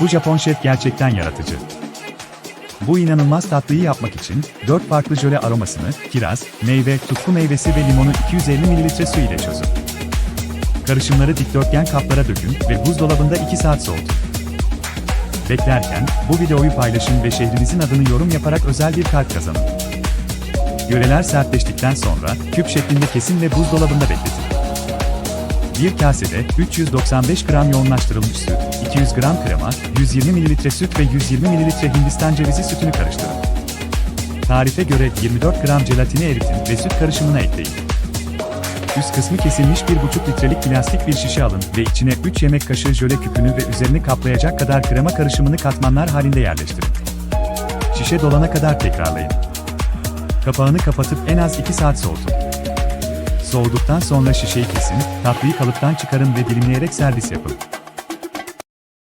Bu Japon şef gerçekten yaratıcı. Bu inanılmaz tatlıyı yapmak için 4 farklı jöle aromasını kiraz, meyve, tutku meyvesi ve limonu 250 ml su ile çözün. Karışımları dikdörtgen kaplara dökün ve buzdolabında 2 saat soğutun. Beklerken bu videoyu paylaşın ve şehrinizin adını yorum yaparak özel bir kalp kazanın. Yöreler sertleştikten sonra küp şeklinde kesin ve buzdolabında bekletin. Bir kasede 395 gram yoğunlaştırılmış süt, 200 gram krema, 120 ml süt ve 120 ml hindistan cevizi sütünü karıştırın. Tarife göre 24 gram jelatini eritin ve süt karışımına ekleyin. Üst kısmı kesilmiş 1,5 litrelik plastik bir şişe alın ve içine 3 yemek kaşığı jöle küpünü ve üzerini kaplayacak kadar krema karışımını katmanlar halinde yerleştirin. Şişe dolana kadar tekrarlayın. Kapağını kapatıp en az 2 saat soğutun. Soğuduktan sonra şişeyi kesin, tatlıyı kalıptan çıkarın ve dilimleyerek servis yapın.